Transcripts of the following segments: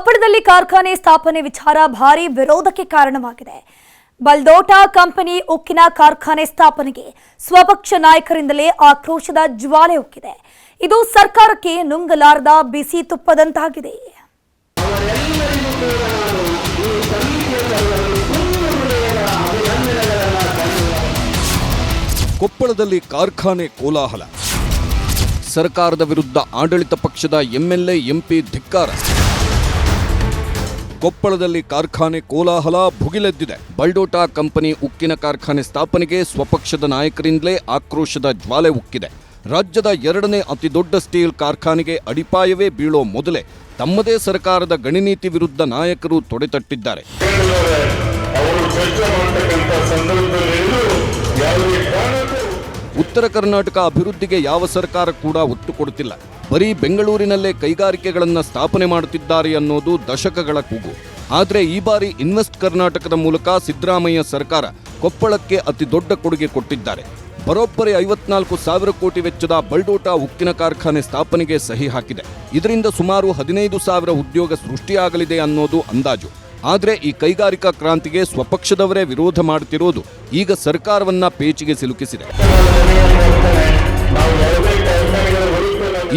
ಕೊಪ್ಪಳದಲ್ಲಿ ಕಾರ್ಖಾನೆ ಸ್ಥಾಪನೆ ವಿಚಾರ ಭಾರಿ ವಿರೋಧಕ್ಕೆ ಕಾರಣವಾಗಿದೆ. ಬಲ್ದೋಟ ಕಂಪನಿ ಉಕ್ಕಿನ ಕಾರ್ಖಾನೆ ಸ್ಥಾಪನೆಗೆ ಸ್ವಪಕ್ಷ ನಾಯಕರಿಂದಲೇ ಆಕ್ರೋಶದ ಜ್ವಾಲೆ ಉಕ್ಕಿದೆ. ಇದು ಸರ್ಕಾರಕ್ಕೆ ನುಂಗಲಾರದ ಬಿಸಿ ತುಪ್ಪದಂತಾಗಿದೆ. ಕೊಪ್ಪಳದಲ್ಲಿ ಕಾರ್ಖಾನೆ ಕೋಲಾಹಲ. ಸರ್ಕಾರದ ವಿರುದ್ಧ ಆಡಳಿತ ಪಕ್ಷದ ಎಂಎಲ್ಎ, ಎಂಪಿ ಧಿಕ್ಕಾರ. ಕೊಪ್ಪಳದಲ್ಲಿ ಕಾರ್ಖಾನೆ ಕೋಲಾಹಲ ಭುಗಿಲೆದ್ದಿದೆ. ಬಲ್ಡೋಟಾ ಕಂಪನಿ ಉಕ್ಕಿನ ಕಾರ್ಖಾನೆ ಸ್ಥಾಪನೆಗೆ ಸ್ವಪಕ್ಷದ ನಾಯಕರಿಂದಲೇ ಆಕ್ರೋಶದ ಜ್ವಾಲೆ ಉಕ್ಕಿದೆ. ರಾಜ್ಯದ ಎರಡನೇ ಅತಿದೊಡ್ಡ ಸ್ಟೀಲ್ ಕಾರ್ಖಾನೆಗೆ ಅಡಿಪಾಯವೇ ಬೀಳೋ ಮೊದಲೇ ತಮ್ಮದೇ ಸರ್ಕಾರದ ಗಣಿನೀತಿ ವಿರುದ್ಧ ನಾಯಕರು ತೊಡೆತಟ್ಟಿದ್ದಾರೆ. ಉತ್ತರ ಕರ್ನಾಟಕ ಅಭಿವೃದ್ಧಿಗೆ ಯಾವ ಸರ್ಕಾರ ಕೂಡ ಒತ್ತು ಕೊಡುತ್ತಿಲ್ಲ. ಬರೀ ಬೆಂಗಳೂರಿನಲ್ಲೇ ಕೈಗಾರಿಕೆಗಳನ್ನು ಸ್ಥಾಪನೆ ಮಾಡುತ್ತಿದ್ದಾರೆ ಅನ್ನೋದು ದಶಕಗಳ ಕೂಗು. ಆದರೆ ಈ ಬಾರಿ ಇನ್ವೆಸ್ಟ್ ಕರ್ನಾಟಕದ ಮೂಲಕ ಸಿದ್ದರಾಮಯ್ಯ ಸರ್ಕಾರ ಕೊಪ್ಪಳಕ್ಕೆ ಅತಿ ದೊಡ್ಡ ಕೊಡುಗೆ ಕೊಟ್ಟಿದ್ದಾರೆ. ಬರೋಬ್ಬರಿ ಐವತ್ನಾಲ್ಕು ಸಾವಿರ ಕೋಟಿ ವೆಚ್ಚದ ಬಲ್ಡೋಟ ಉಕ್ಕಿನ ಕಾರ್ಖಾನೆ ಸ್ಥಾಪನೆಗೆ ಸಹಿ ಹಾಕಿದೆ. ಇದರಿಂದ ಸುಮಾರು ಹದಿನೈದು ಸಾವಿರ ಉದ್ಯೋಗ ಸೃಷ್ಟಿಯಾಗಲಿದೆ ಅನ್ನೋದು ಅಂದಾಜು. ಆದರೆ ಈ ಕೈಗಾರಿಕಾ ಕ್ರಾಂತಿಗೆ ಸ್ವಪಕ್ಷದವರೇ ವಿರೋಧ ಮಾಡುತ್ತಿರುವುದು ಈಗ ಸರ್ಕಾರವನ್ನ ಪೇಚಿಗೆ ಸಿಲುಕಿಸಿದೆ.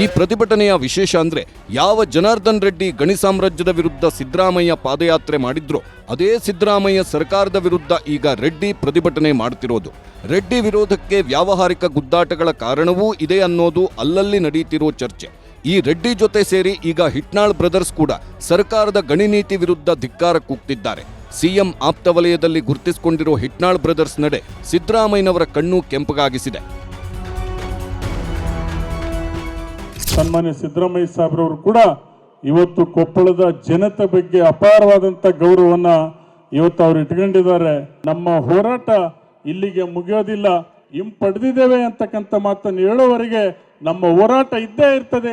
ಈ ಪ್ರತಿಭಟನೆಯ ವಿಶೇಷ ಅಂದ್ರೆ ಯಾವ ಜನಾರ್ದನ್ ರೆಡ್ಡಿ ಗಣಿ ಸಾಮ್ರಾಜ್ಯದ ವಿರುದ್ಧ ಸಿದ್ದರಾಮಯ್ಯ ಪಾದಯಾತ್ರೆ ಮಾಡಿದ್ರೋ ಅದೇ ಸಿದ್ದರಾಮಯ್ಯ ಸರ್ಕಾರದ ವಿರುದ್ಧ ಈಗ ರೆಡ್ಡಿ ಪ್ರತಿಭಟನೆ ಮಾಡುತ್ತಿರೋದು. ರೆಡ್ಡಿ ವಿರೋಧಕ್ಕೆ ವ್ಯಾವಹಾರಿಕ ಗುದ್ದಾಟಗಳ ಕಾರಣವೂ ಇದೆ ಅನ್ನೋದು ಅಲ್ಲಲ್ಲಿ ನಡೆಯುತ್ತಿರುವ ಚರ್ಚೆ. ಈ ರೆಡ್ಡಿ ಜೊತೆ ಸೇರಿ ಈಗ ಹಿಟ್ನಾಳ್ ಬ್ರದರ್ಸ್ ಕೂಡ ಸರ್ಕಾರದ ಗಣಿ ನೀತಿ ವಿರುದ್ಧ ಧಿಕ್ಕಾರ ಕೂಗ್ತಿದ್ದಾರೆ. ಸಿಎಂ ಆಪ್ತ ವಲಯದಲ್ಲಿ ಗುರುತಿಸಿಕೊಂಡಿರೋ ಹಿಟ್ನಾಳ್ ಬ್ರದರ್ಸ್ ನಡೆ ಸಿದ್ದರಾಮಯ್ಯನವರ ಕಣ್ಣು ಕೆಂಪಗಾಗಿಸಿದೆ. ಸನ್ಮಾನ್ಯ ಸಿದ್ದರಾಮಯ್ಯ ಸಾಹೇಬ್ರವರು ಕೂಡ ಇವತ್ತು ಕೊಪ್ಪಳದ ಜನತೆ ಬಗ್ಗೆ ಅಪಾರವಾದಂಥ ಗೌರವವನ್ನ ಇವತ್ತು ಅವ್ರು ಇಟ್ಕೊಂಡಿದ್ದಾರೆ. ನಮ್ಮ ಹೋರಾಟ ಇಲ್ಲಿಗೆ ಮುಗಿಯೋದಿಲ್ಲ. ಹಿಂಪಡೆದಿದ್ದೇವೆ ಅಂತಕ್ಕಂಥ ಮಾತನ್ನು ಹೇಳೋವರೆಗೆ ನಮ್ಮ ಹೋರಾಟ ಇದ್ದೇ ಇರ್ತದೆ.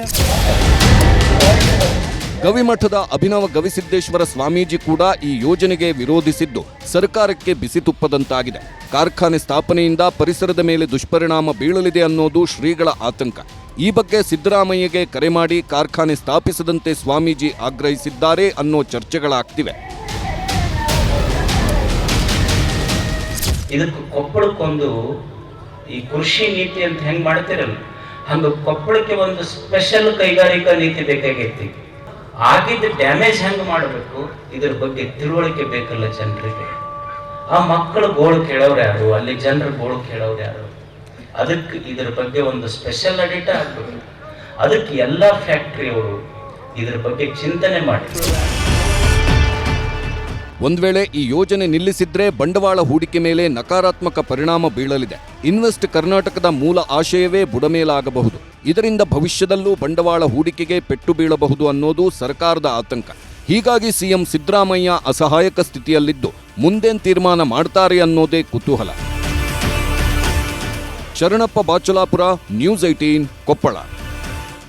ಗವಿಮಠದ ಅಭಿನವ ಗವಿಸಿದ್ದೇಶ್ವರ ಸ್ವಾಮೀಜಿ ಕೂಡ ಈ ಯೋಜನೆಗೆ ವಿರೋಧಿಸಿದ್ದು ಸರ್ಕಾರಕ್ಕೆ ಬಿಸಿ ತುಪ್ಪದಂತಾಗಿದೆ. ಕಾರ್ಖಾನೆ ಸ್ಥಾಪನೆಯಿಂದ ಪರಿಸರದ ಮೇಲೆ ದುಷ್ಪರಿಣಾಮ ಬೀಳಲಿದೆ ಅನ್ನೋದು ಶ್ರೀಗಳ ಆತಂಕ. ಈ ಬಗ್ಗೆ ಸಿದ್ದರಾಮಯ್ಯಗೆ ಕರೆ ಮಾಡಿ ಕಾರ್ಖಾನೆ ಸ್ಥಾಪಿಸದಂತೆ ಸ್ವಾಮೀಜಿ ಆಗ್ರಹಿಸಿದ್ದಾರೆ ಅನ್ನೋ ಚರ್ಚೆಗಳಾಗ್ತಿವೆ. ಇದಕ್ಕೆ ಕೊಪ್ಪಳಕ್ಕೊಂದು ಈ ಕೃಷಿ ನೀತಿ ಅಂತ ಹೆಂಗ್ ಮಾಡ್ತಿರಲ್ಲ, ಹಂಗ ಕೊಪ್ಪಳಕ್ಕೆ ಒಂದು ಸ್ಪೆಷಲ್ ಕೈಗಾರಿಕಾ ನೀತಿ ಬೇಕಾಗೈತಿ. ಆಗಿದ್ದ ಡ್ಯಾಮೇಜ್ ಹೆಂಗ್ ಮಾಡಬೇಕು? ಇದ್ರ ಬಗ್ಗೆ ತಿಳುವಳಿಕೆ ಬೇಕಲ್ಲ ಜನರಿಗೆ. ಆ ಮಕ್ಕಳು ಗೋಳು ಕೇಳೋರು ಯಾರು? ಅಲ್ಲಿ ಜನರು ಗೋಳು ಕೇಳೋರು ಯಾರು? ಅದಕ್ಕೆ ಇದ್ರ ಬಗ್ಗೆ ಒಂದು ಸ್ಪೆಷಲ್ ಅಡಿಟ್ ಆಗ್ಬೇಕು. ಅದಕ್ಕೆ ಎಲ್ಲ ಫ್ಯಾಕ್ಟ್ರಿಯವರು ಇದ್ರ ಬಗ್ಗೆ ಚಿಂತನೆ ಮಾಡಿ. ಒಂದು ವೇಳೆ ಈ ಯೋಜನೆ ನಿಲ್ಲಿಸಿದ್ರೆ ಬಂಡವಾಳ ಹೂಡಿಕೆ ಮೇಲೆ ನಕಾರಾತ್ಮಕ ಪರಿಣಾಮ ಬೀಳಲಿದೆ. ಇನ್ವೆಸ್ಟ್ ಕರ್ನಾಟಕದ ಮೂಲ ಆಶಯವೇ ಬುಡಮೇಲಾಗಬಹುದು. ಇದರಿಂದ ಭವಿಷ್ಯದಲ್ಲೂ ಬಂಡವಾಳ ಹೂಡಿಕೆಗೆ ಪೆಟ್ಟು ಬೀಳಬಹುದು ಅನ್ನೋದು ಸರ್ಕಾರದ ಆತಂಕ. ಹೀಗಾಗಿ ಸಿಎಂ ಸಿದ್ದರಾಮಯ್ಯ ಅಸಹಾಯಕ ಸ್ಥಿತಿಯಲ್ಲಿದ್ದು ಮುಂದೇನ್ ತೀರ್ಮಾನ ಮಾಡ್ತಾರೆ ಅನ್ನೋದೇ ಕುತೂಹಲ. Sharanappa Bachalapura, news eighteen Koppal.